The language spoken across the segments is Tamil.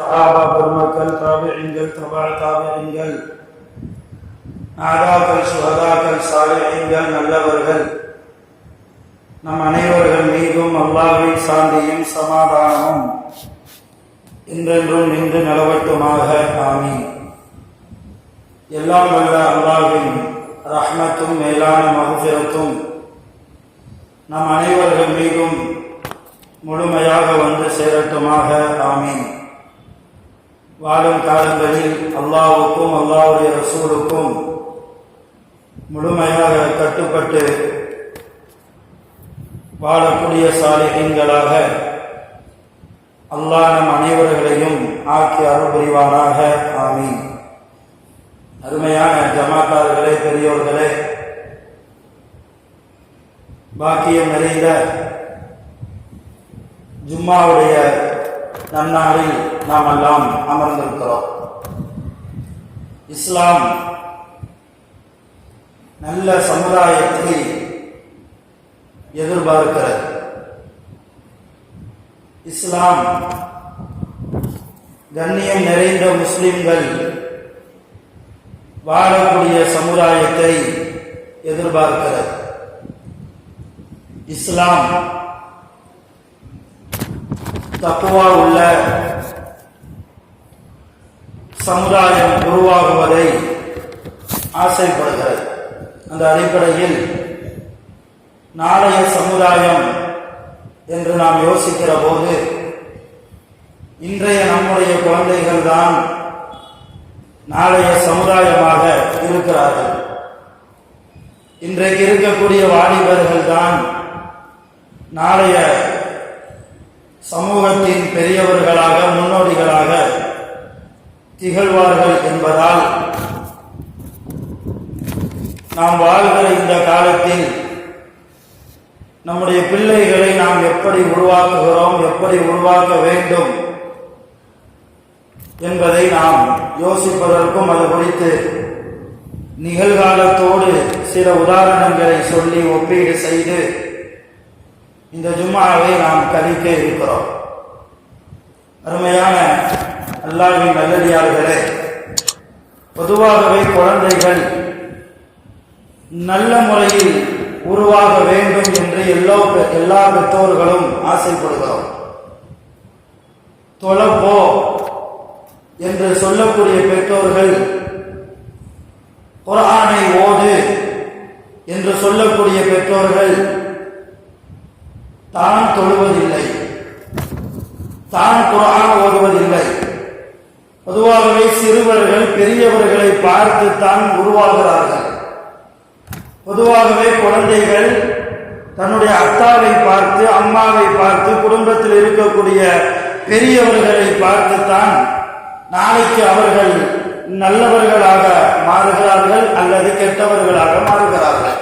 சஹாபா பெருமக்கள் தாபியங்கள் தபா தாபியங்கள் நாதாக்கள் சுகதாக்கள் சாலிகள் நல்லவர்கள் நம் அனைவர்கள் மீதும் அல்லாவின் சாந்தியும் சமாதானமும். இன்றென்றும் நின்று நிலவட்டுமாக. ஆமி எல்லாம் வல்ல அல்லாவின் ரஹ்மத்தும் மேலான மகசிரத்தும் நம் அனைவர்கள் மீதும் முழுமையாக வந்து சேரட்டுமாக. ஆமீன். வாழும் காலங்களில் அல்லாவுக்கும் அல்லாவுடைய ரசூலுக்கும் முழுமையாக கட்டுப்பட்டு வாழக்கூடிய சாலைகளாக அல்லாஹ் நம் அனைவர்களையும் ஆக்கி அருள் புரிவானாக. ஆமீன். அருமையான ஜமாத்தார்களே பெரியோர்களே பாக்கியம் நிறைந்த ஜும்மாவுடைய நன்னாளில் நாம் எல்லாம் அமர்ந்திருக்கிறோம். இஸ்லாம் நல்ல சமுதாயத்தை எதிர்பார்க்கிறது. இஸ்லாம் கண்ணியம் நிறைந்த முஸ்லிம்கள் வாழக்கூடிய சமுதாயத்தை எதிர்பார்க்கிறது. இஸ்லாம் தப்புவா உள்ள சமுதாயம் உருவாகுவதை ஆசைப்படுகிறது. அந்த அடிப்படையில் நாளைய சமுதாயம் என்று நாம் யோசிக்கிற போது இன்றைய நம்முடைய குழந்தைகள் தான் நாளைய சமுதாயமாக இருக்கிறார்கள். இன்றைக்கு இருக்கக்கூடிய வாலிபர்கள் தான் நாளைய சமூகத்தின் பெரியவர்களாக முன்னோடிகளாக திகழ்வார்கள் என்பதால் நாம் வாழ்கிற இந்த காலத்தில் நம்முடைய பிள்ளைகளை நாம் எப்படி உருவாக்குகிறோம் எப்படி உருவாக்க வேண்டும் என்பதை நாம் யோசிப்பதற்கும் அது குறித்து நிகழ்காலத்தோடு சில உதாரணங்களை சொல்லி ஒப்பீடு செய்து இந்த ஜும்மாவை நாம் கழிக்க இருக்கிறோம். அருமையான அல்லாவின் நல்லடியார்களே பொதுவாகவே குழந்தைகள் நல்ல முறையில் உருவாக வேண்டும் என்று எல்லா எல்லா பெற்றோர்களும் ஆசைப்படுகிறோம். தொலைப்போ என்று சொல்லக்கூடிய பெற்றோர்கள் குரானை ஓது என்று சொல்லக்கூடிய பெற்றோர்கள் தான் தொழுவதில்லை தான் குரான் ஓதுவதில்லை. பொதுவாகவே சிறுவர்கள் பெரியவர்களை பார்த்துத்தான் உருவாகிறார்கள். பொதுவாகவே குழந்தைகள் தன்னுடைய அத்தாவை பார்த்து அம்மாவை பார்த்து குடும்பத்தில் இருக்கக்கூடிய பெரியவர்களை பார்த்துத்தான் நாளைக்கு அவர்கள் நல்லவர்களாக மாறுகிறார்கள் அல்லது கெட்டவர்களாக மாறுகிறார்கள்.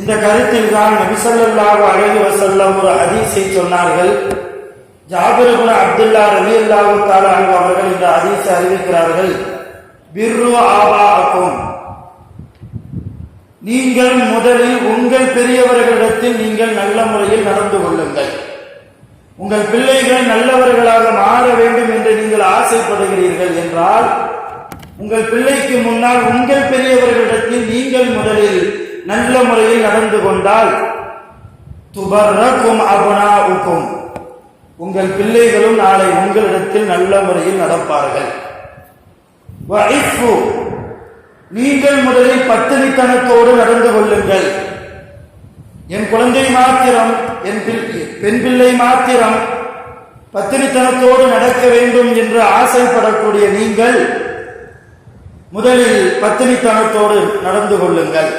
இந்த கருத்தில் தான் நபிசல்லாஹு அழகி வசல்லம் ஒரு அதிசை சொன்னார்கள். ஜாபிர் அப்துல்லா ரவி அல்லாஹு தாலா அவர்கள் இந்த அதிச அறிவிக்கிறார்கள். பிர்ரு ஆபாக்கும் நீங்கள் முதலில் உங்கள் பெரியவர்களிடத்தில் நீங்கள் நல்ல முறையில் நடந்து கொள்ளுங்கள். உங்கள் பிள்ளைகள் நல்லவர்களாக மாற வேண்டும் என்று நீங்கள் ஆசைப்படுகிறீர்கள் என்றால் உங்கள் பிள்ளைக்கு முன்னால் உங்கள் பெரியவர்களிடத்தில் நீங்கள் முதலில் நல்ல முறையில் நடந்து கொண்டால் துபர்ரக்கும் உக்கும் உங்கள் பிள்ளைகளும் நாளை உங்களிடத்தில் நல்ல முறையில் நடப்பார்கள். நீங்கள் முதலில் பத்தினித்தனத்தோடு நடந்து கொள்ளுங்கள். என் குழந்தை மாத்திரம் என் பெண் பிள்ளை மாத்திரம் பத்தினித்தனத்தோடு நடக்க வேண்டும் என்று ஆசைப்படக்கூடிய நீங்கள் முதலில் பத்தினித்தனத்தோடு நடந்து கொள்ளுங்கள்.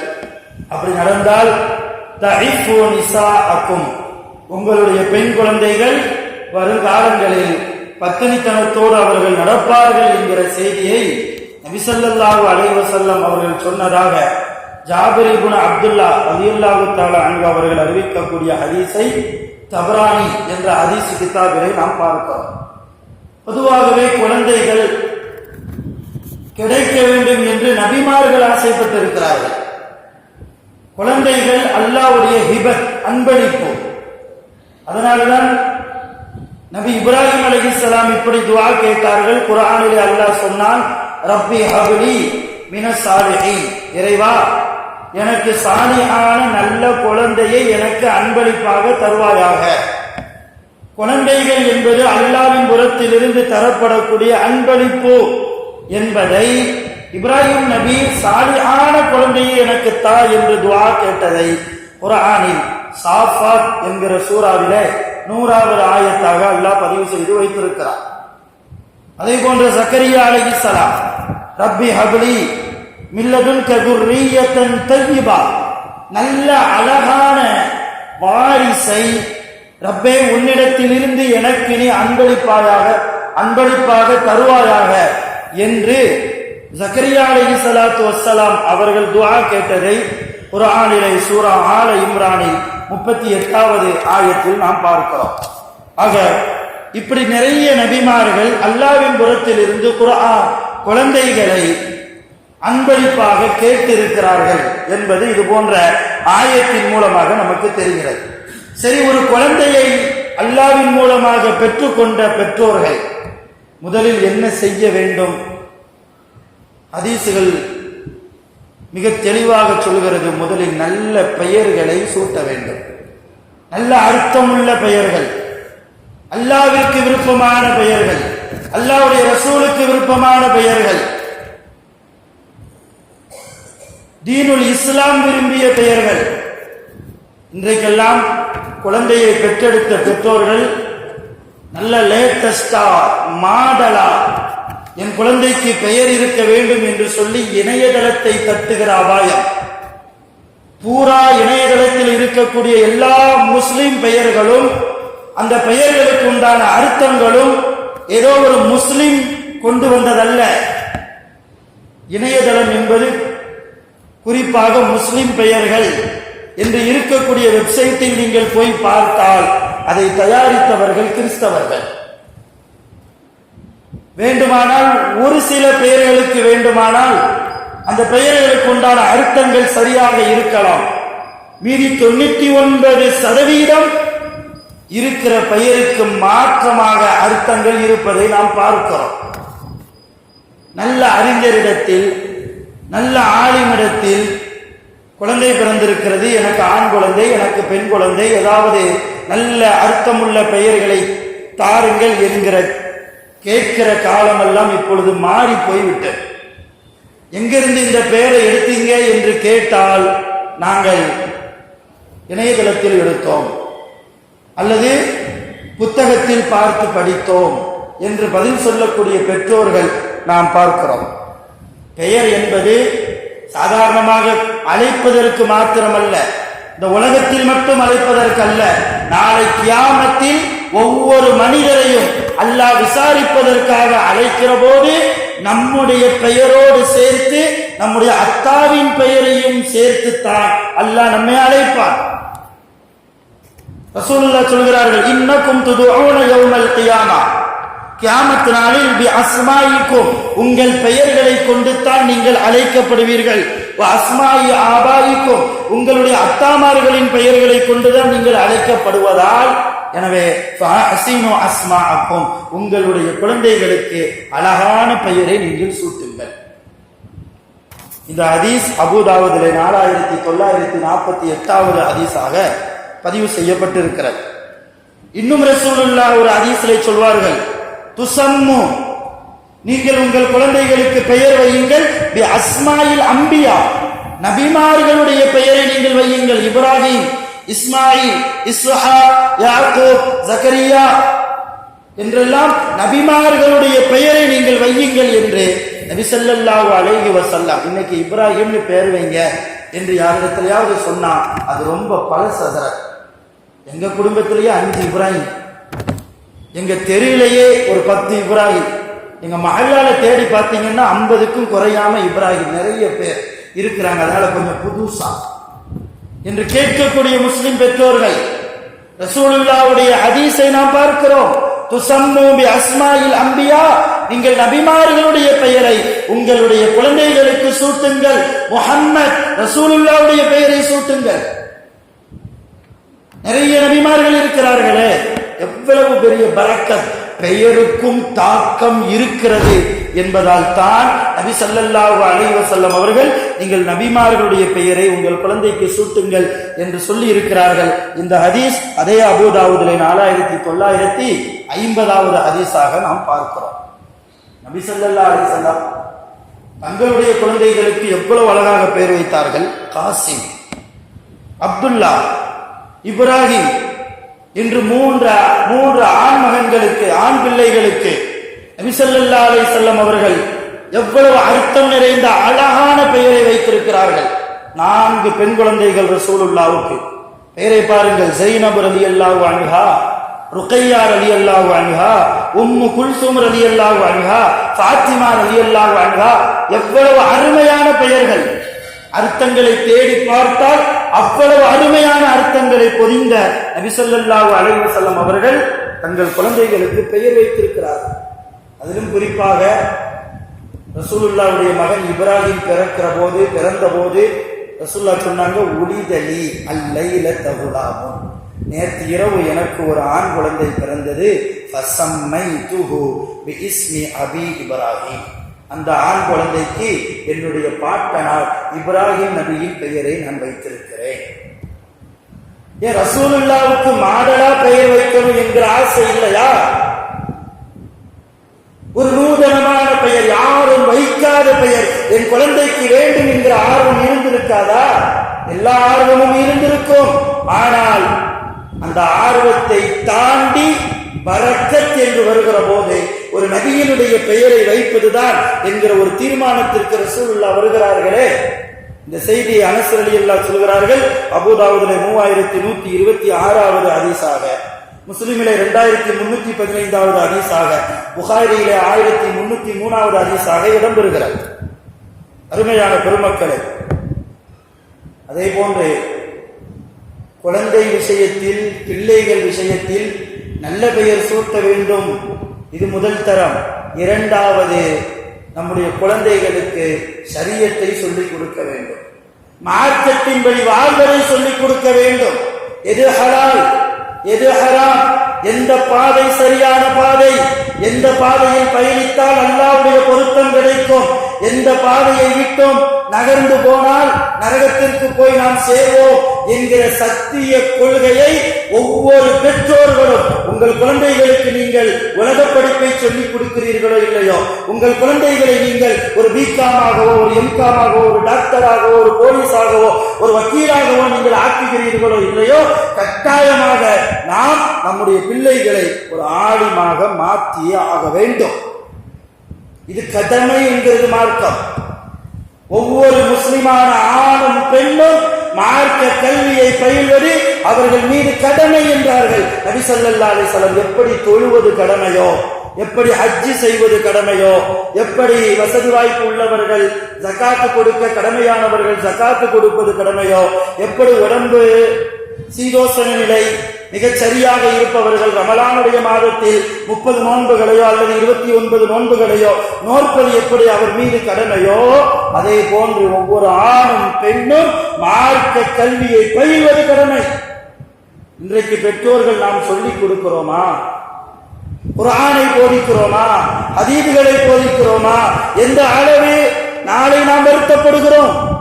அப்படி நடந்தால் அக்கும் உங்களுடைய பெண் குழந்தைகள் வருங்காலங்களில் பத்தினித்தனத்தோடு அவர்கள் நடப்பார்கள் என்கிற செய்தியை நபிசல்லாஹு அலைவசல்லம் அவர்கள் சொன்னதாக ஜாபிரி குண அப்துல்லா அலியுல்லாஹு தாலா அன்பு அவர்கள் அறிவிக்கக்கூடிய ஹதீஸை தபரானி என்ற ஹதீஸ் கிதாபிலை நாம் பார்க்கிறோம் பொதுவாகவே குழந்தைகள் கிடைக்க வேண்டும் என்று நபிமார்கள் ஆசைப்பட்டிருக்கிறார்கள். குழந்தைகள் அல்லாவுடைய ஹிபத் அன்பளிப்பு. அதனால்தான் நபி இப்ராஹிம் அலைஹிஸ்ஸலாம் இப்படி துவா கேட்டார்கள். குர்ஆனிலே அல்லாஹ் சொன்னான் ரப்பி ஹப்லி மினஸ் இறைவா எனக்கு சாலியான நல்ல குழந்தையை எனக்கு அன்பளிப்பாக தருவாயாக. குழந்தைகள் என்பது அல்லாவின் புறத்திலிருந்து தரப்படக்கூடிய அன்பளிப்பு என்பதை இப்ராஹிம் நபி சாலியான குழந்தையை எனக்கு தா என்று துவா கேட்டதை குரானில் சாஃபாத் என்கிற சூறாவிலே நூறாவது ஆயத்தாக அல்லாஹ் பதிவு செய்து வைத்திருக்கிறார். அதே போன்ற சக்கரியா சலாம் ரப்பி ஹபிலி மில்லதுன் கதுர்ரியத்தன் தய்யிபா. நல்ல அழகான வாரிசை ரப்பே உன்னிடத்திலிருந்து எனக்கு நீ அன்பளிப்பாயாக அன்பளிப்பாக தருவாயாக என்று ஜக்கரியா அலி சலாத்து வசலாம் அவர்கள் துவா கேட்டதை குர்ஆனிலே சூரா ஆல இம்ரானில் முப்பத்தி எட்டாவது ஆயத்தில் நாம் பார்க்கிறோம். ஆக இப்படி நிறைய நபிமார்கள் அல்லாவின் புறத்தில் இருந்து குர்ஆன் குழந்தைகளை அன்பளிப்பாக கேட்டிருக்கிறார்கள் என்பது இது போன்ற ஆயத்தின் மூலமாக நமக்கு தெரிகிறது. சரி ஒரு குழந்தையை அல்லாவின் மூலமாக பெற்றுக்கொண்ட பெற்றோர்கள் முதலில் என்ன செய்ய வேண்டும்? அதீசுகள் மிக தெளிவாக சொல்கிறது முதலில் நல்ல பெயர்களை சூட்ட வேண்டும். நல்ல அர்த்தமுள்ள பெயர்கள். அல்லாவிற்கு விருப்பமான பெயர்கள். அல்லாவுடைய ரசூலுக்கு விருப்பமான பெயர்கள். தீனுல் இஸ்லாம் விரும்பிய பெயர்கள். இன்றைக்கெல்லாம் குழந்தையை பெற்றெடுத்த பெற்றோர்கள் நல்ல லேட்டஸ்டா மாடலா என் குழந்தைக்கு பெயர் இருக்க வேண்டும் என்று சொல்லி இணையதளத்தை தட்டுகிற அபாயம். பூரா இணையதளத்தில் இருக்கக்கூடிய எல்லா முஸ்லிம் பெயர்களும் அந்த பெயர்களுக்கு உண்டான அர்த்தங்களும் ஏதோ ஒரு முஸ்லிம் கொண்டு வந்ததல்ல. இணையதளம் என்பது குறிப்பாக முஸ்லிம் பெயர்கள் என்று இருக்கக்கூடிய வெப்சைட்டில் நீங்கள் போய் பார்த்தால் அதை தயாரித்தவர்கள் கிறிஸ்தவர்கள். வேண்டுமானால் ஒரு சில பெயர்களுக்கு வேண்டுமானால் அந்த பெயர்களுக்கு உண்டான அர்த்தங்கள் சரியாக இருக்கலாம். மீதி தொண்ணூத்தி ஒன்பது சதவீதம் இருக்கிற பெயருக்கு மாற்றமாக அர்த்தங்கள் இருப்பதை நாம் பார்க்கிறோம். நல்ல அறிஞரிடத்தில் நல்ல ஆளுமிடத்தில் குழந்தை பிறந்திருக்கிறது எனக்கு ஆண் குழந்தை எனக்கு பெண் குழந்தை ஏதாவது நல்ல அர்த்தமுள்ள பெயர்களை தாருங்கள் என்கிற கேட்கிற காலமெல்லாம் இப்பொழுது மாறி போய்விட்டது. எங்கிருந்து இந்த பெயரை எடுத்தீங்க என்று கேட்டால் நாங்கள் இணையதளத்தில் எடுத்தோம். அல்லது புத்தகத்தில் பார்த்து படித்தோம் என்று பதில் சொல்லக்கூடிய பெற்றோர்கள் நாம் பார்க்கிறோம். பெயர் என்பது சாதாரணமாக அழைப்பதற்கு மாத்திரமல்ல இந்த உலகத்தில் மட்டும் அழைப்பதற்கு அல்ல நாளை கியாமத்தில் ஒவ்வொரு மனிதரையும் அல்லாஹ் விசாரிப்பதற்காக அழைக்கிற போது நம்முடைய பெயரோடு சேர்த்து நம்முடைய அத்தாவின் பெயரையும் சேர்த்துத்தான் அல்லாஹ் நம்மை அழைப்பான். ரசூலுல்லாஹ் சொல்கிறார்கள் இன்னக்கும் துதுஊன யௌமல் கியாமா. கியாமத் நாளில் பி அஸ்மாயிக்கும் உங்கள் பெயர்களை கொண்டு தான் நீங்கள் அழைக்கப்படுவீர்கள். அஸ்மாயி ஆபாயிக்கும் உங்களுடைய அத்தாமார்களின் பெயர்களை கொண்டுதான் நீங்கள் அழைக்கப்படுவதால் எனவே அஸ்மா அப்பும் உங்களுடைய குழந்தைகளுக்கு அழகான பெயரை நீங்கள் சூட்டுங்கள். இந்த ஹதீஸ் அபுதாவதிலே நாலாயிரத்தி தொள்ளாயிரத்தி நாற்பத்தி எட்டாவது ஹதீஸாக பதிவு செய்யப்பட்டிருக்கிறது. இன்னும் ரசூலுல்லா ஒரு ஹதீஸிலே சொல்வார்கள் துசம்மு நீங்கள் உங்கள் குழந்தைகளுக்கு பெயர் வையுங்கள் அஸ்மாயில் அம்பியா. நபிமார்களுடைய பெயரை நீங்கள் வையுங்கள் இப்ராஹிம். இஸ்மாயில் இஸ்ஹா யாக்கூப் ஜக்கரியா என்றெல்லாம் நபிமார்களுடைய பெயரை நீங்கள் வையுங்கள் என்று நபி ஸல்லல்லாஹு அலைஹி வஸல்லம் இன்னைக்கு இப்ராஹிம்னு பேர் வைங்க என்று யாரிடத்திலேயாவது சொன்னா அது ரொம்ப பழசு சதர எங்க குடும்பத்திலேயே அஞ்சு இப்ராஹிம். எங்க தெருவிலேயே ஒரு பத்து இப்ராஹிம். எங்க மகளால தேடி பார்த்தீங்கன்னா ஐம்பதுக்கும் குறையாம இப்ராஹிம். நிறைய பேர் இருக்கிறாங்க. அதனால கொஞ்சம் புதுசா என்று கேட்கக்கூடிய முஸ்லிம் பெற்றோர்கள். ரசூலுல்லாவுடைய ஹதீஸை நாம் பார்க்கிறோம். துசம்மூபி அஸ்மாயில் அம்பியா. நீங்கள் நபிமார்களுடைய பெயரை உங்களுடைய குழந்தைகளுக்கு சூட்டுங்கள். முஹம்மத் ரசூலுல்லாவுடைய பெயரை சூட்டுங்கள். நிறைய நபிமார்கள் இருக்கிறார்களே. எவ்வளவு பெரிய பரக்கத் பெயருக்கும் தாக்கம் இருக்கிறது என்பதால் தான் நபி ஸல்லல்லாஹு அலைஹி அவர்கள் நீங்கள் நபிமார்களுடைய பெயரை உங்கள் குழந்தைக்கு சூட்டுங்கள் என்று சொல்லி இருக்கிறார்கள். இந்த ஹதீஸ் அதே அபூதாவுதிலே நாலாயிரத்தி தொள்ளாயிரத்தி ஐம்பதாவது ஹதீஸாக நாம் பார்க்கிறோம். நபி சல்லல்லா அலைஹி தங்களுடைய குழந்தைகளுக்கு எவ்வளவு அழகாக பெயர் வைத்தார்கள்? காசிம் அப்துல்லா இப்ராஹிம் இன்று மூன்று மூன்று ஆண் மகன்களுக்கு ஆண் பிள்ளைகளுக்கு நபிசல்லா அலை செல்லம் அவர்கள் எவ்வளவு அர்த்தம் நிறைந்த அழகான பெயரை வைத்திருக்கிறார்கள். நான்கு பெண் குழந்தைகள் ரசூலுல்லாவுக்கு. பெயரை பாருங்கள். ஜெயினபு ரதி அல்லாஹு அன்ஹா ருக்கையா ரலி அல்லாஹு அன்ஹா உம்மு குல்சூம் ரலி அல்லாஹு அன்ஹா ஃபாத்திமா ரலி அல்லாஹு அன்ஹா எவ்வளவு அருமையான பெயர்கள். அர்த்தங்களை தேடி பார்த்தால் அவ்வளவு அருமையான அர்த்தங்களை பொதிந்த நபிசல்லாஹு அலைஹி செல்லம் அவர்கள் தங்கள் குழந்தைகளுக்கு பெயர் வைத்திருக்கிறார்கள். அதிலும் குறிப்பாக ரசூலுல்லாவுடைய மகன் இப்ராஹிம் பிறக்கிற போது பிறந்த போது ரசூல்லா சொன்னாங்க உளிதலி அல்லைல தகுலாமும் நேற்று இரவு எனக்கு ஒரு ஆண் குழந்தை பிறந்தது. ஃபசம்மை துஹு பி இஸ்மி அபி இப்ராஹிம். அந்த ஆண் குழந்தைக்கு என்னுடைய பாட்டனார் இப்ராஹிம் நபியின் பெயரை நான் வைத்திருக்கிறேன். ஏன் ரசூலுல்லாவுக்கு மாடலா பெயர் வைக்கணும் என்கிற ஆசை இல்லையா? ஒரு நூதனமான பெயர் யாரும் வைக்காத பெயர் என் குழந்தைக்கு வேண்டும் என்கிற ஆர்வம் இருந்திருக்காதா? எல்லா ஆர்வமும் இருந்திருக்கும். ஆனால் அந்த ஆர்வத்தை தாண்டி பரக்கத் என்று வருகிற போது ஒரு நபியினுடைய பெயரை வைப்பதுதான் என்கிற ஒரு தீர்மானத்திற்கு ரசூலுல்லா வருகிறார்களே. இந்த செய்தியை அனசர் அலி அல்லா சொல்கிறார்கள் அபுதாவுதலை மூவாயிரத்தி நூத்தி இருபத்தி ஆறாவது அதிசாக முஸ்லிமிலே இரண்டாயிரத்தி முன்னூத்தி பதினைந்தாவது அதிசாக புகாரியிலே ஆயிரத்தி முன்னூத்தி மூணாவது அதிசாக இடம்பெறுகிறது. அருமையான பெருமக்களே அதே போன்று குழந்தை விஷயத்தில் பிள்ளைகள் விஷயத்தில் நல்ல பெயர் சூட்ட வேண்டும் இது முதல் தரம். இரண்டாவது நம்முடைய குழந்தைகளுக்கு சரியத்தை சொல்லிக் கொடுக்க வேண்டும். மார்க்கத்தின்படி வாழ்வதை சொல்லிக் கொடுக்க வேண்டும். எது ஹலால் எது ஹராம் எந்த பாதை சரியான பாதை எந்த பாதையில் பயணித்தால் அல்லாவுடைய பொருத்தம் கிடைக்கும். எந்த பாதையை விட்டோம்? நகர்ந்து போனால் நரகத்திற்கு போய் நாம் சேர்வோம் என்கிற சத்திய கொள்கையை ஒவ்வொரு பெற்றோர்களும் உங்கள் குழந்தைகளுக்கு நீங்கள் உலக படிப்பை சொல்லிக் கொடுக்கிறீர்களோ இல்லையோ உங்கள் குழந்தைகளை நீங்கள் ஒரு பிகாமாகவோ ஒரு எம்காமாகவோ ஒரு டாக்டராகவோ ஒரு போலீஸாகவோ ஒரு வக்கீலாகவோ நீங்கள் ஆக்குகிறீர்களோ இல்லையோ கட்டாயமாக நாம் நம்முடைய பிள்ளைகளை ஒரு ஆடிமாக மாற்றியே ஆக வேண்டும். இது கடமை என்கிறது மார்க்கம். ஒவ்வொரு முஸ்லிமான ஆணும் பெண்ணும் மார்க்க கல்வியை பயில்வது அவர்கள் மீது கடமை என்றார்கள். நபி ஸல்லல்லாஹு எப்படி தொழுவது கடமையோ எப்படி ஹஜ்ஜி செய்வது கடமையோ எப்படி வசதி வாய்ப்பு உள்ளவர்கள் ஜக்காத்து கொடுக்க கடமையானவர்கள் ஜக்காத்து கொடுப்பது கடமையோ எப்படி உடம்பு சீதோசன நிலை மிகச் சரியாக இருப்பவர்கள் ரமலானுடைய மாதத்தில் முப்பது நோன்புகளையோ அல்லது இருபத்தி ஒன்பது நோன்புகளையோ நோற்பது எப்படி அவர் மீது கடமையோ? அதே போன்று ஒவ்வொரு ஆணும் பெண்ணும் மார்க்க கல்வியை பயில்வது கடமை. இன்றைக்கு பெற்றோர்கள் நாம் சொல்லிக் கொடுக்கிறோமா? குரானை போதிக்கிறோமா? ஹதீதுகளை போதிக்கிறோமா? எந்த அளவு நாளை நாம் வருத்தப்படுகிறோம்.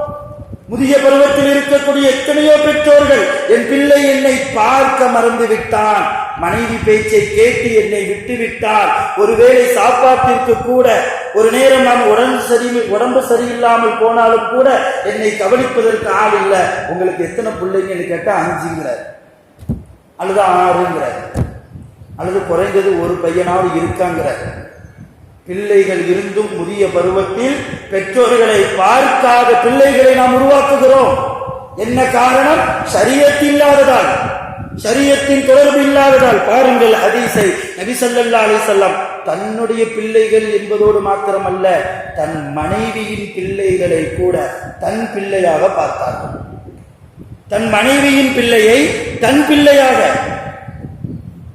முதிய பருவத்தில் இருக்கக்கூடிய எத்தனையோ பெற்றோர்கள் என் பிள்ளை என்னை பார்க்க மறந்து விட்டான் மனைவி பேச்சை கேட்டு என்னை விட்டு விட்டார் ஒருவேளை சாப்பாட்டிற்கு கூட ஒரு நேரம் நான் உடம்பு சரி உடம்பு சரியில்லாமல் போனாலும் கூட என்னை கவனிப்பதற்கு ஆள் இல்லை. உங்களுக்கு எத்தனை பிள்ளைங்கன்னு கேட்டால் அஞ்சுங்கிறார். அல்லது ஆறுங்கிறார். அல்லது குறைந்தது ஒரு பையனாவது இருக்காங்கிறார். பிள்ளைகள் இருந்தும் முதிய பருவத்தில் பெற்றோர்களை பார்க்காத பிள்ளைகளை நாம் உருவாக்குகிறோம். என்ன காரணம்? சரியத்து இல்லாததால். சரியத்தின் தொடர்பு இல்லாததால். பாருங்கள் ஹதீஸை. நபிசல்லா அலிசல்லாம் தன்னுடைய பிள்ளைகள் என்பதோடு மாத்திரமல்ல தன் மனைவியின் பிள்ளைகளை கூட தன் பிள்ளையாக பார்த்தார்கள். தன் மனைவியின் பிள்ளையை தன் பிள்ளையாக.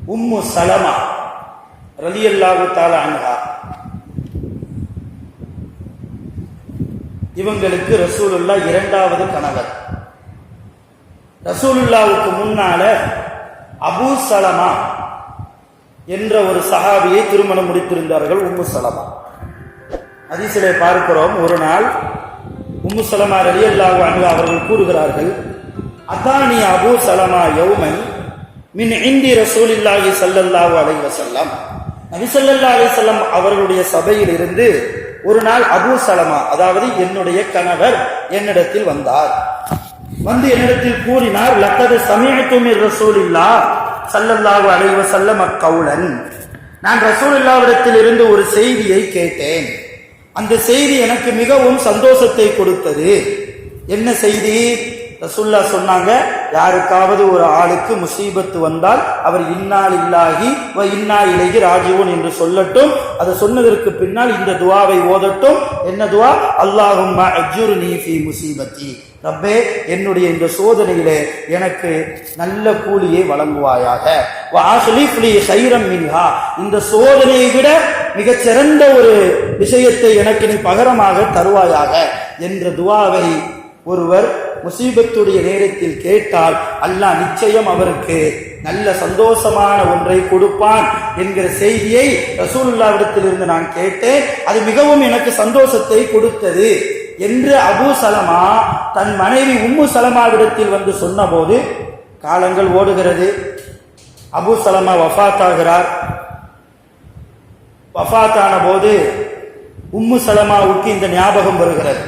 உம்மு சலமா ரலியல்லாஹு தாலா அன்ஹா இவங்களுக்கு ரசூலுல்லா இரண்டாவது கணவர். ரசூலுல்லாவுக்கு முன்னால அபூ சலமா என்ற ஒரு சஹாபியை திருமணம் முடித்திருந்தார்கள் உம்மு சலமா. ஹதீஸிலே பார்க்கிறோம் ஒரு நாள் உம்மு சலமா ரலியல்லாஹு அன்ஹு அவர்கள் கூறுகிறார்கள் அதானி அபு சலமா யௌமன் மின் இந்தி ரசூலில்லாஹி சல்லல்லாஹு அலைவசல்லாம் வஸல்லம். நபி ஸல்லல்லாஹு அவர்களுடைய சபையில் இருந்து ஒரு நாள் அபு சலமா அதாவது என்னுடைய கணவர் என்னிடத்தில் வந்தார். வந்து என்னிடத்தில் கூறினார் லக்கது சமீபத்தும் ரசூலில்லா ஸல்லல்லாஹு அலைஹி வஸல்லம் அக்கவுலன் நான் ரசூலுல்லாவிடத்தில் இருந்து ஒரு செய்தியை கேட்டேன். அந்த செய்தி எனக்கு மிகவும் சந்தோஷத்தை கொடுத்தது. என்ன செய்தி? ரசுல்லா சொன்னாங்க யாருக்காவது ஒரு ஆளுக்கு முசீபத்து வந்தால் அவர் இன்னால் இல்லாகி வ இன்னா இலகி ராஜீவன் என்று சொல்லட்டும். அதை சொன்னதற்கு பின்னால் இந்த துவாவை ஓதட்டும். என்ன துவா? அல்லாஹும் அஜுர்னி ஃபி முசீபத்தி. ரப்பே என்னுடைய இந்த சோதனையிலே எனக்கு நல்ல கூலியை வழங்குவாயாக. சைரம் மின்ஹா. இந்த சோதனையை விட மிகச்சிறந்த ஒரு விஷயத்தை எனக்கு நீ பகரமாக தருவாயாக. என்ற துவாவை ஒருவர் முசீபத்துடைய நேரத்தில் கேட்டால் அல்லாஹ் நிச்சயம் அவருக்கு நல்ல சந்தோஷமான ஒன்றை கொடுப்பான் என்கிற செய்தியை ரசூலுல்லாவிடத்திலிருந்து நான் கேட்டேன். அது மிகவும் எனக்கு சந்தோஷத்தை கொடுத்தது என்று அபு சலமா தன் மனைவி உம்மு சலமாவிடத்தில் வந்து சொன்னபோது காலங்கள் ஓடுகிறது. அபு சலமா வஃபாத்தாகிறார் வஃபாத்தான போது உம்மு சலமாவுக்கு இந்த ஞாபகம் வருகிறது.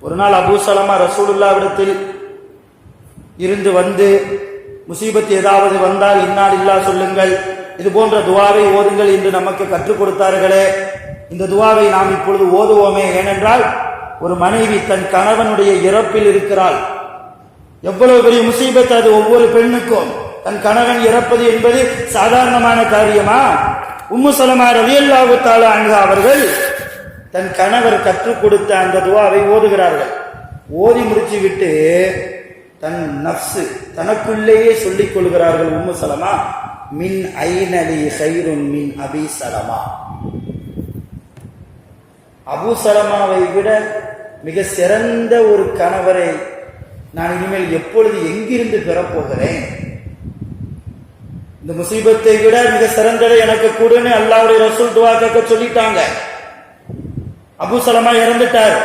ஒரு நாள் அபூ சலமா ரசூலுல்லாவிடத்தில் இருந்து வந்து முசீபத் ஏதாவது வந்தால் இன்னால் இல்லா சொல்லுங்கள். இது போன்ற துவாவை ஓதுங்கள் என்று நமக்கு கற்றுக் கொடுத்தார்களே. இந்த துவாவை நாம் இப்பொழுது ஓதுவோமே. ஏனென்றால் ஒரு மனைவி தன் கணவனுடைய இறப்பில் இருக்கிறாள். எவ்வளவு பெரிய முசீபத் அது ஒவ்வொரு பெண்ணுக்கும். தன் கணவன் இறப்பது என்பது சாதாரணமான காரியமா? உம்மு சலமா ரலியல்லாஹு தஆலா அவர்கள் தன் கணவர் கற்றுக் கொடுத்த அந்த துவாவை ஓதுகிறார்கள். ஓதி முடிச்சு விட்டு தன் நப்சு தனக்குள்ளேயே சொல்லிக் கொள்கிறார்கள் உம்மு சலமா மின் ஐநலி ஹைருன் மின் அபி சலமா. அபு சலமாவை விட மிக சிறந்த ஒரு கணவரை நான் இனிமேல் எப்பொழுது எங்கிருந்து பெறப்போகிறேன்? இந்த முசீபத்தை விட மிக சிறந்ததை எனக்கு கூடுன்னு அல்லாவுடைய ரசூல் துவா கேட்க சொல்லிட்டாங்க. அபு சலமா இறந்துட்டார்.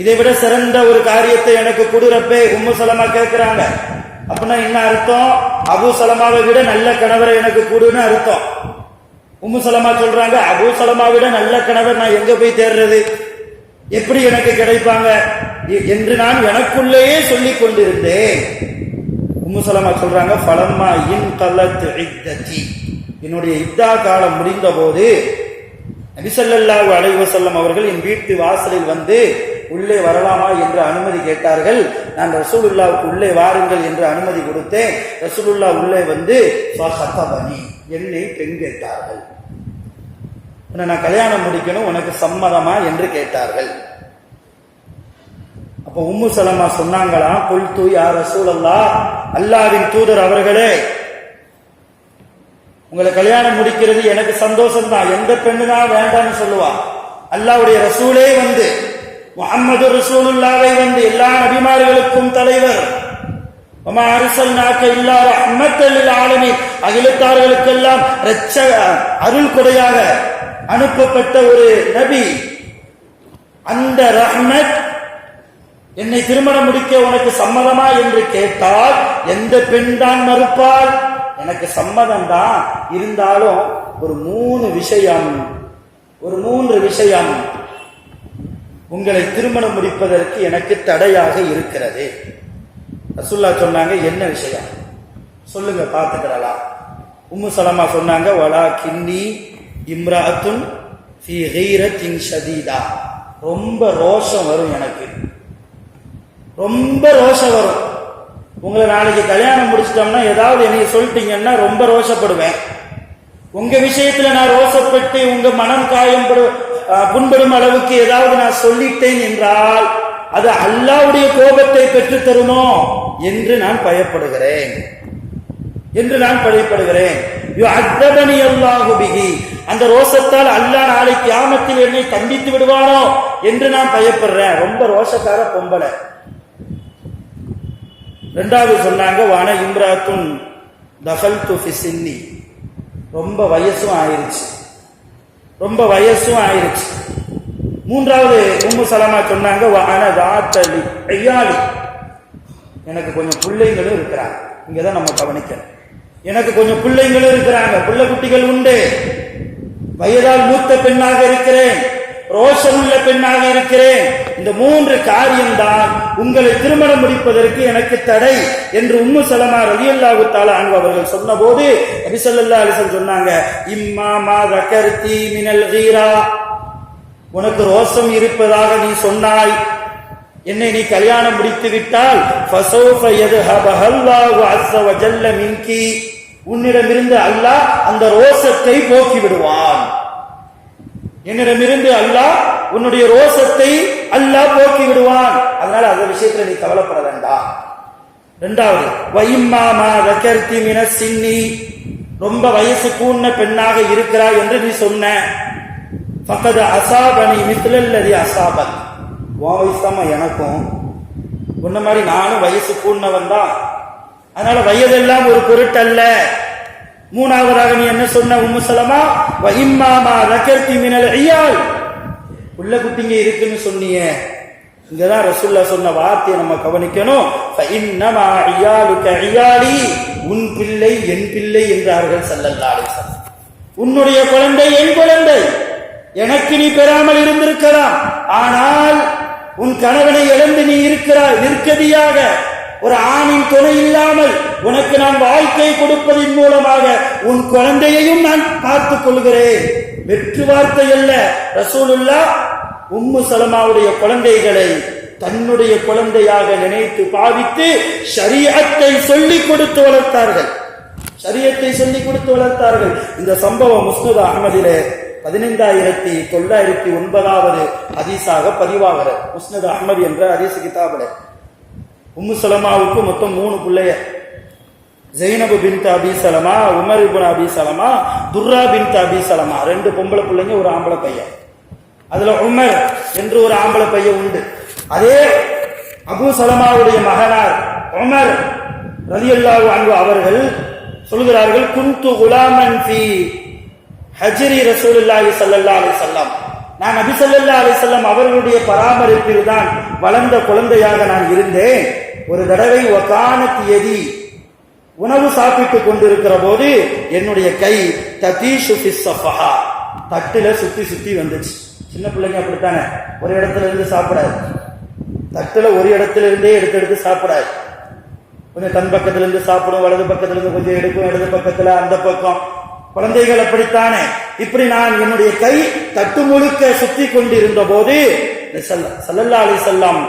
இதை விட சிறந்த ஒரு காரியத்தை எனக்கு கொடுறப்பே உம்மு சலமா கேட்கிறாங்க அப்படின்னா என்ன அர்த்தம்? அபு சலமாவை விட நல்ல கணவரை எனக்கு கொடுன்னு அர்த்தம். உம்மு சலமா சொல்றாங்க அபு சலமா விட நல்ல கணவர் நான் எங்க போய் தேடுறது எப்படி எனக்கு கிடைப்பாங்க? என்று நான் எனக்குள்ளேயே சொல்லிக் கொண்டிருந்தேன். உம்மு சலமா சொல்றாங்க பலம்மா இன் கல்லத் என்னுடைய இத்தா காலம் முடிந்த போது நபிசல்லாஹு அலைவசல்லம் அவர்கள் என் வீட்டு வாசலில் வந்து உள்ளே வரலாமா என்று அனுமதி கேட்டார்கள். நான் ரசூலுல்லாவுக்கு உள்ளே வாருங்கள் என்று அனுமதி கொடுத்தேன். ரசூலுல்லா உள்ளே வந்து ஃபஹதபனி என்னை பெண் கேட்டார்கள். உன்னை நான் கல்யாணம் முடிக்கணும் உனக்கு சம்மதமா என்று கேட்டார்கள். அப்போ உம்மு சலமா சொன்னாங்களா கொல் தூய் யார் ரசூலல்லா அல்லாவின் தூதர் அவர்களே உங்களை கல்யாணம் முடிக்கிறது எனக்கு சந்தோஷம் தான் எந்த பெண்ணு தான் வேண்டாம்னு சொல்லுவா. அல்லாவுடைய ரசூலே வந்து முகமது ரசூலுல்லாவை வந்து எல்லா நபிமார்களுக்கும் தலைவர். வமா அரிசல்நாக்க இல்லா ரஹ்மத்தல் ஆளுமை அகிலத்தார்களுக்கெல்லாம் அருள் கொடையாக அனுப்பப்பட்ட ஒரு நபி. அந்த ரஹ்மத் என்னை திருமணம் முடிக்க உனக்கு சம்மதமா என்று கேட்டால் எந்த பெண் தான் மறுப்பாள்? எனக்கு சம்மதம் தான் இருந்தாலும் ஒரு மூணு விஷயம் ஒரு மூன்று விஷயம் உங்களை திருமணம் முடிப்பதற்கு எனக்கு தடையாக இருக்கிறது. ரசுல்லா சொன்னாங்க என்ன விஷயம்? சொல்லுங்க பார்த்துக்கிடலாம். உம்மு சலமா சொன்னாங்க வலா கின்னி இம்ராத்துன் ஷதீதா. ரொம்ப ரோஷம் வரும் எனக்கு. ரொம்ப ரோஷம் வரும். உங்களை நாளைக்கு கல்யாணம் முடிச்சிட்டோம்னா ஏதாவது என்னைய சொல்லிட்டீங்கன்னா ரொம்ப ரோஷப்படுவேன். உங்க விஷயத்துல நான் ரோசப்பட்டு உங்க மனம் காயம்படு புண்படும் அளவுக்கு ஏதாவது நான் சொல்லிட்டேன் என்றால் அது அல்லாவுடைய கோபத்தை பெற்று தருமோ என்று நான் பயப்படுகிறேன். என்று நான் பயப்படுகிறேன். அத்தபனி அல்லாஹு அந்த ரோசத்தால் அல்லாஹ் நாளை கியாமத்தில் என்னை தண்டித்து விடுவானோ என்று நான் பயப்படுறேன். ரொம்ப ரோஷக்கார பொம்பளை. ரெண்டாவது சொன்னாங்க வான இம்ராத்துன் தகல் துஃபி சின்னி. ரொம்ப வயசும் ஆயிருச்சு. ரொம்ப வயசும் ஆயிருச்சு. மூன்றாவது உம்மு சலமா சொன்னாங்க அனதாத்தலி ஐயாளி எனக்கு கொஞ்சம் பிள்ளைங்களும் இருக்கிறாங்க. இங்கதான் நம்ம கவனிக்கணும். எனக்கு கொஞ்சம் பிள்ளைங்களும் இருக்கிறாங்க. பிள்ளை குட்டிகள் உண்டு. வயதால் மூத்த பெண்ணாக இருக்கிறேன். ரோஷம் உள்ள பெண்ணாக இருக்கிறேன். இந்த மூன்று காரியம்தான் உங்களை திருமணம் முடிப்பதற்கு எனக்கு தடை என்று உம்மு சலமா ரலியல்லாஹு தாலா அன்பு அவர்கள் சொன்னபோது நபிசல்லா அலிசன் சொன்னாங்க இம்மா மா தக்கருத்தி மினல் வீரா உனக்கு ரோசம் இருப்பதாக நீ சொன்னாய். என்னை நீ கல்யாணம் முடித்து விட்டால் உன்னிடமிருந்து அல்லாஹ் அந்த ரோசத்தை போக்கி விடுவான். என்னிடமிருந்து அல்லாஹ் உன்னுடைய ரோசத்தை அல்லாஹ் போக்கி விடுவான் அதனால அந்த விஷயத்துல நீ கவலைப்பட வேண்டாம். இரண்டாவது வைம்மாமா ரகர்த்தி மின சின்னி. ரொம்ப வயசு கூண்ண பெண்ணாக இருக்கிறாய் என்று நீ சொன்ன. பக்கது அசாபனி மித்திலல்லதி அசாபத். உன் வயசு தாம்மா எனக்கும். உன்ன மாதிரி நானும் வயசு கூண்ணவன் தான். அதனால வயதெல்லாம் ஒரு பொருட்டல்ல. மூணாவதாக நீ என்ன சொன்ன உம்முசலமா வஹிம்மாமா வஇம்மாமா ரக்கர்த்தி மினல் ஐயால். உள்ள குட்டிங்க இருக்குன்னு சொன்னியே. இங்கதான் ரசுல்லா சொன்ன வார்த்தையை நம்ம கவனிக்கணும். இன்னமா ஐயாலுக ஐயாலி. உன் பிள்ளை என் பிள்ளை என்றார்கள் ஸல்லல்லாஹு உன்னுடைய குழந்தை என் குழந்தை. எனக்கு நீ பெறாமல் இருந்திருக்கலாம். ஆனால் உன் கணவனை இழந்து நீ இருக்கிறாய் நிற்கதியாக. ஒரு ஆணின் துணை இல்லாமல் உனக்கு நான் வாழ்க்கை கொடுப்பதன் மூலமாக உன் குழந்தையையும் நான் பார்த்துக் கொள்கிறேன். வெற்று வார்த்தை அல்ல. ரசூலுல்லா உம்மு சலமாவுடைய குழந்தைகளை தன்னுடைய குழந்தையாக நினைத்து பாவித்து சரியத்தை சொல்லிக் கொடுத்து வளர்த்தார்கள். சரியத்தை சொல்லிக் கொடுத்து வளர்த்தார்கள். இந்த சம்பவம் முஸ்னத் அகமதிலே பதினைந்தாயிரத்தி தொள்ளாயிரத்தி ஒன்பதாவது ஹதீஸாக பதிவாகிறது. முஸ்னத் அகமது என்ற ஹதீஸ் கிதாபில். உம்மு சலமாவுக்கு மொத்தம் மூணு பிள்ளைய. Zainab bin Abi Salama Umar ibn Abi Salama Durra bin Abi Salama. ரெண்டு பொம்பளை பிள்ளைங்க ஒரு ஆம்பளை பையன். அதுல உமர் என்று ஒரு ஆம்பளை பையன் உண்டு. அதே அபு சலமாவுடைய மகனார் உமர் ரலியல்லாஹு அன்பு அவர்கள் சொல்கிறார்கள் குந்து குலாமன் ஃபி ஹஜ்ரி ரசூலுல்லாஹி சல்லல்லாஹு அலைஹி வஸல்லம். நான் நபிசல்லா அலிசல்லம் அவர்களுடைய பராமரிப்பில் தான் வளர்ந்த குழந்தையாக நான் இருந்தேன். ஒரு தடவை வகானத் எதி உணவு சாப்பிட்டுக் கொண்டிருக்கிற போது என்னுடைய கை ததீஷு ஃபிஸ் தட்டுல சுத்தி சுத்தி வந்துச்சு. சின்ன பிள்ளைங்க அப்படித்தானே? ஒரு இடத்துல இருந்து சாப்பிடாது. தட்டுல ஒரு இடத்துல இருந்தே எடுத்து எடுத்து சாப்பிடாது. கொஞ்சம் தன் பக்கத்துல இருந்து சாப்பிடும் வலது பக்கத்துல இருந்து கொஞ்சம் எடுக்கும் இடது பக்கத்துல அந்த பக்கம். குழந்தைகள் அப்படித்தானே? இப்படி நான் என்னுடைய கை தட்டு முழுக்க சுத்தி கொண்டிருந்த போது சல்லல்லா அலி செல்லாம்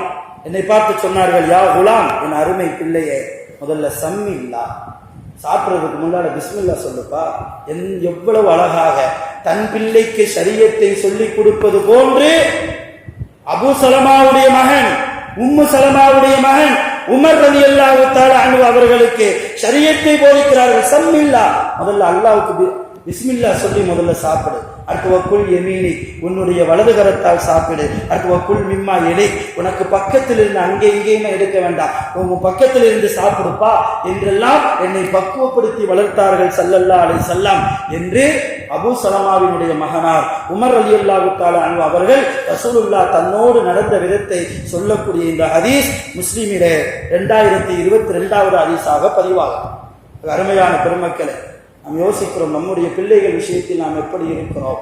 என்னை பார்த்து சொன்னார்கள் யா குலாம் என் அருமை பிள்ளையே முதல்ல சம்மி இல்லா. சாப்பிடுறதுக்கு முன்னால பிஸ்மில்லா சொல்லுப்பா. என் எவ்வளவு அழகாக தன் பிள்ளைக்கு சரியத்தை சொல்லிக் கொடுப்பது போன்று அபு சலமாவுடைய மகன் உம்மு சலமாவுடைய மகன் உமர் ரதி அல்லாஹு அனு அவர்களுக்கு சரியத்தை போதிக்கிறார்கள். சம்மில்லா முதல்ல அல்லாவுக்கு பிஸ்மில்லா சொல்லி முதல்ல சாப்பிடு. அடுத்து வக்குள் எமீனி உன்னுடைய வலது கரத்தால் சாப்பிடு. அடுத்து வக்குள் மிம்மா எடை உனக்கு பக்கத்தில் இருந்து அங்கே இங்கேயுமே எடுக்க வேண்டாம். உங்க பக்கத்தில் இருந்து சாப்பிடுப்பா என்றெல்லாம் என்னை பக்குவப்படுத்தி வளர்த்தார்கள் சல்லல்லா அலை செல்லாம் என்று அபு சலமாவினுடைய மகனார் உமர் அலி அல்லாஹு அன்பு அவர்கள் ரசூலுல்லா தன்னோடு நடந்த விதத்தை சொல்லக்கூடிய இந்த ஹதீஸ் முஸ்லீமிட ரெண்டாயிரத்தி இருபத்தி ரெண்டாவது ஹதீஸாக பதிவாகும். அருமையான பெருமக்களை. நாம் யோசிக்கிறோம் நம்முடைய பிள்ளைகள் விஷயத்தில் நாம் எப்படி இருக்கிறோம்?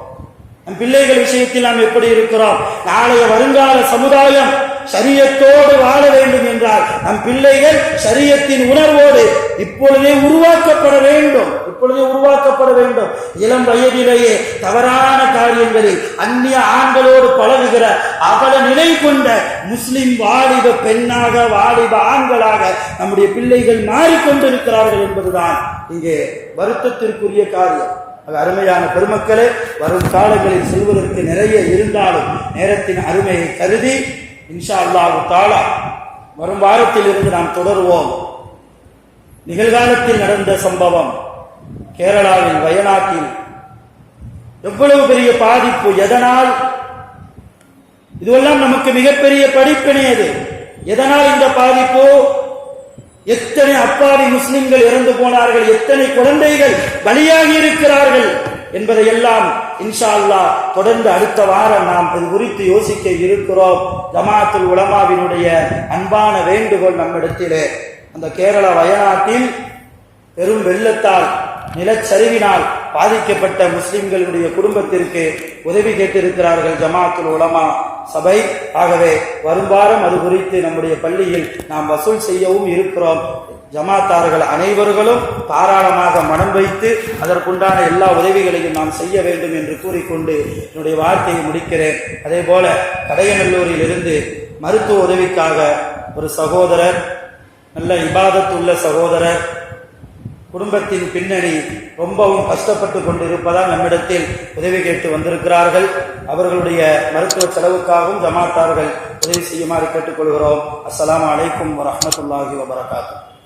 நம் பிள்ளைகள் விஷயத்தில் நாம் எப்படி இருக்கிறோம்? நாளைய வருங்கால சமுதாயம் சரியத்தோடு வாழ வேண்டும் என்றால் நம் பிள்ளைகள் சரியத்தின் உணர்வோடு இப்பொழுதே உருவாக்கப்பட வேண்டும். இப்பொழுதே உருவாக்கப்பட வேண்டும். இளம் வயதிலேயே தவறான காரியங்களில் அந்நிய ஆண்களோடு பழகுகிற அவல நிலை கொண்ட முஸ்லிம் வாலிப பெண்ணாக வாலிப ஆண்களாக நம்முடைய பிள்ளைகள் மாறிக்கொண்டிருக்கிறார்கள் என்பதுதான் இங்கே வருத்தத்திற்குரிய காரியம். அது அருமையான பெருமக்களே வரும் காலங்களில் செல்வதற்கு நிறைய இருந்தாலும் நேரத்தின் அருமையை கருதி இன்ஷா அல்லாஹு தாலா வரும் வாரத்தில் இருந்து நாம் தொடருவோம். நிகழ்காலத்தில் நடந்த சம்பவம் கேரளாவில் வயநாட்டில். எவ்வளவு பெரிய பாதிப்பு எதனால்? இதுவெல்லாம் நமக்கு மிகப்பெரிய படிப்பினை அது. எதனால் இந்த பாதிப்பு? எத்தனை அப்பாவி முஸ்லிம்கள் இறந்து போனார்கள்? எத்தனை குழந்தைகள் பலியாகி இருக்கிறார்கள்? என்பதையெல்லாம் இன்ஷா அல்லா தொடர்ந்து அடுத்த வாரம் நாம் இது குறித்து யோசிக்க இருக்கிறோம். ஜமாத்துல் உலமாவினுடைய அன்பான வேண்டுகோள் நம்மிடத்திலே அந்த கேரள வயநாட்டில் பெரும் வெள்ளத்தால் நிலச்சரிவினால் பாதிக்கப்பட்ட முஸ்லிம்களுடைய குடும்பத்திற்கு உதவி கேட்டிருக்கிறார்கள் ஜமாத்துல் உலமா சபை. ஆகவே வரும் வாரம் அது குறித்து நம்முடைய பள்ளியில் நாம் வசூல் செய்யவும் இருக்கிறோம். ஜமாத்தார்கள் அனைவர்களும் தாராளமாக மனம் வைத்து அதற்குண்டான எல்லா உதவிகளையும் நாம் செய்ய வேண்டும் என்று கூறிக்கொண்டு என்னுடைய வார்த்தையை முடிக்கிறேன். அதே போல கடையநல்லூரில் இருந்து மருத்துவ உதவிக்காக ஒரு சகோதரர் நல்ல இபாதத்துள்ள சகோதரர் குடும்பத்தின் பின்னணி ரொம்பவும் கஷ்டப்பட்டு கொண்டிருப்பதால் நம்மிடத்தில் உதவி கேட்டு வந்திருக்கிறார்கள். அவர்களுடைய மருத்துவ செலவுக்காகவும் ஜமாத்தார்கள் உதவி செய்யுமாறு கேட்டுக்கொள்கிறோம். அஸ்லாம் அலைக்கும் வரமத்துல்லாஹி வபரகாத்தூ.